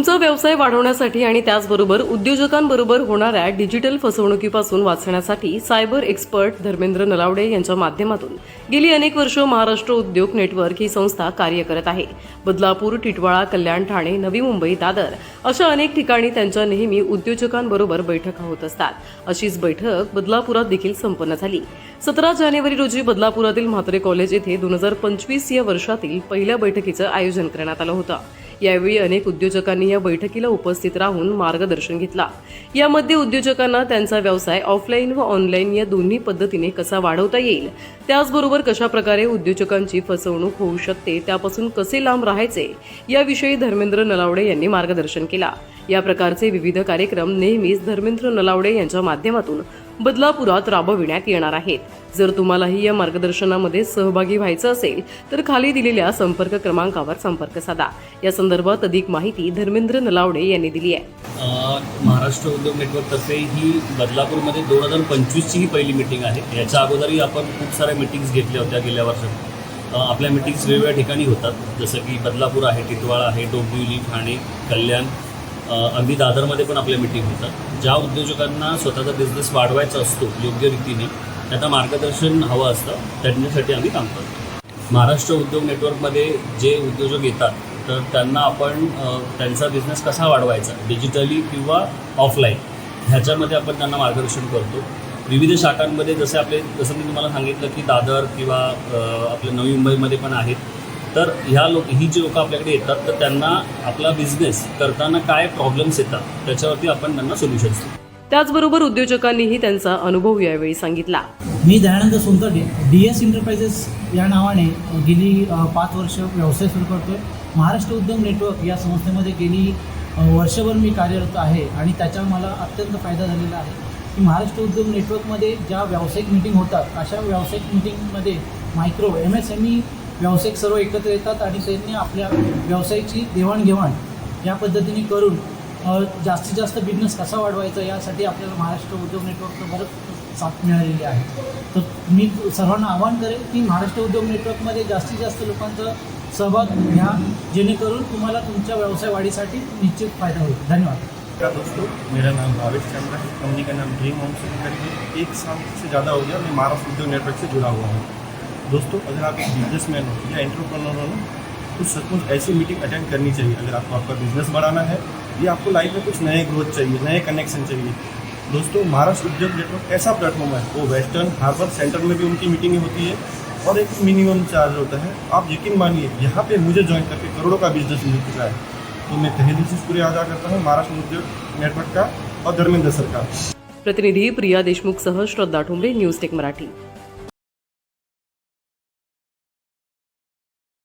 तुमचा व्यवसाय वाढवण्यासाठी आणि त्याचबरोबर उद्योजकांबरोबर होणाऱ्या डिजिटल फसवणुकीपासून वाचण्यासाठी सायबर एक्सपर्ट धर्मेंद्र नलावडे यांच्या माध्यमातून गेली अनेक वर्ष महाराष्ट्र उद्योग नेटवर्क ही संस्था कार्य करत आहे. बदलापूर टिटवाळा कल्याण ठाणे नवी मुंबई दादर अशा अनेक ठिकाणी त्यांच्या नेहमी उद्योजकांबरोबर बैठका होत असतात. अशीच बैठक बदलापुरात देखील संपन्न झाली. सतरा जानेवारी रोजी बदलापुरातील म्हात्रे कॉलेज येथे दोन हजार पंचवीस या वर्षातील पहिल्या बैठकीचं आयोजन करण्यात आलं होतं. यावेळी अनेक उद्योजकांनी या बैठकीला उपस्थित राहून मार्गदर्शन घेतला. यामध्ये उद्योजकांना त्यांचा व्यवसाय ऑफलाईन व ऑनलाईन या दोन्ही पद्धतीने कसा वाढवता येईल त्याचबरोबर कशा प्रकारे उद्योजकांची फसवणूक होऊ शकते त्यापासून कसे लांब राहायचे याविषयी धर्मेंद्र नलावडे यांनी मार्गदर्शन केला. या प्रकारचे विविध कार्यक्रम नेहमीच धर्मेंद्र नलावडे यांच्या माध्यमातून बदलापुरात राबविण्यात येणार आहेत. जर तुम्हालाही या मार्गदर्शनामध्ये सहभागी व्हायचं असेल तर खाली दिलेल्या संपर्क क्रमांकावर संपर्क साधा. या संदर्भात अधिक माहिती धर्मेंद्र नलावडे यांनी दिली आहे. महाराष्ट्र उद्योग नेटवर्कतर्फे ही बदलापूरमध्ये दोन हजार पंचवीसची ही पहिली मीटिंग आहे. याच्या अगोदरही आपण खूप साऱ्या मिटिंग्स घेतल्या होत्या गेल्या वर्षात. आपल्या मिटिंग्स वेगवेगळ्या ठिकाणी होतात. जसं की बदलापूर आहे टिटवाळा आहे डोंबिवली ठाणे कल्याण अगदी दादरमध्ये पण आपल्या मीटिंग होतात. ज्या उद्योजकांना स्वतःचा बिझनेस वाढवायचा असतो योग्य रीतीने त्यांना मार्गदर्शन हवं असतं त्यांच्यासाठी आम्ही काम करतो. महाराष्ट्र उद्योग नेटवर्कमध्ये जे उद्योजक येतात तर त्यांना आपण त्यांचा बिझनेस कसा वाढवायचा डिजिटली किंवा ऑफलाईन ह्याच्यामध्ये आपण त्यांना मार्गदर्शन करतो. विविध शाखांमध्ये जसे आपले जसं मी तुम्हाला सांगितलं की दादर किंवा आपल्या नवी मुंबईमध्ये पण आहेत तर ह्या लोक ही जी लोकं आपल्याकडे येतात तर त्यांना आपला बिझनेस करताना काय प्रॉब्लेम्स येतात त्याच्यावरती आपण त्यांना सोल्युशन्स देतो त्याचबरोबर उद्योजकांनीही त्यांचा अनुभव यावेळी सांगितला. मी Dayanand Sontade D S enterprises या नावाने गेली पाच वर्ष व्यवसाय सुरू करतो आहे महाराष्ट्र उद्योग नेटवर्क या संस्थेमध्ये गेली वर्षभर मी कार्यरत आहे आणि त्याचा मला अत्यंत फायदा झालेला आहे. की महाराष्ट्र उद्योग नेटवर्कमध्ये ज्या व्यावसायिक मिटिंग होतात अशा व्यावसायिक मिटिंगमध्ये micro M S M E व्यावसायिक सर्व एकत्र येतात आणि त्यांनी आपल्या व्यवसायाची देवाणघेवाण या पद्धतीने करून जास्तीत जास्त बिझनेस कसा वाढवायचा यासाठी आपल्याला महाराष्ट्र उद्योग नेटवर्कचं बरंच साथ मिळालेली आहे. तर मी सर्वांना आवाहन करेन की महाराष्ट्र उद्योग नेटवर्कमध्ये जास्तीत जास्त लोकांचा सहभाग घ्या जेणेकरून तुम्हाला तुमच्या व्यवसाय वाढीसाठी निश्चित फायदा होईल. धन्यवाद. नमस्कार दोस्तों मेरा नाम भावेश चंद्रा है कंपनी का नाम ड्रीम होम से एक साल से ज़्यादा हो गया मैं महाराष्ट्र उद्योग नेटवर्क से जुड़ा हुआ हूँ। दोस्तों, अगर आप एक बिजनेसमैन हो या एंटरप्रेन्योर हो ना तो सचमुच ऐसी मीटिंग अटेंड करनी चाहिए अगर आपको आपका बिज़नेस बढ़ाना है। या आपको लाइफ में कुछ नए ग्रोथ चाहिए, नए कनेक्शन चाहिए। दोस्तों, महाराष्ट्र उद्योग नेटवर्क ऐसा प्लेटफॉर्म है, वो वेस्टर्न हार्बर सेंटर में भी उनकी मीटिंगें होती है और एक मिनिमम चार्ज होता है। आप यकीन मानिए, यहाँ पे मुझे ज्वाइन करके करोड़ों का बिज़नेस मिल चुका है। तो मैं तहे दिल से शुक्रिया अदा करता हूँ महाराष्ट्र उद्योग नेटवर्क का और धर्मेंद्र सर का। प्रतिनिधी प्रिया देशमुख सह श्रद्धा ठुमरे न्यूज़ टेक मराठी।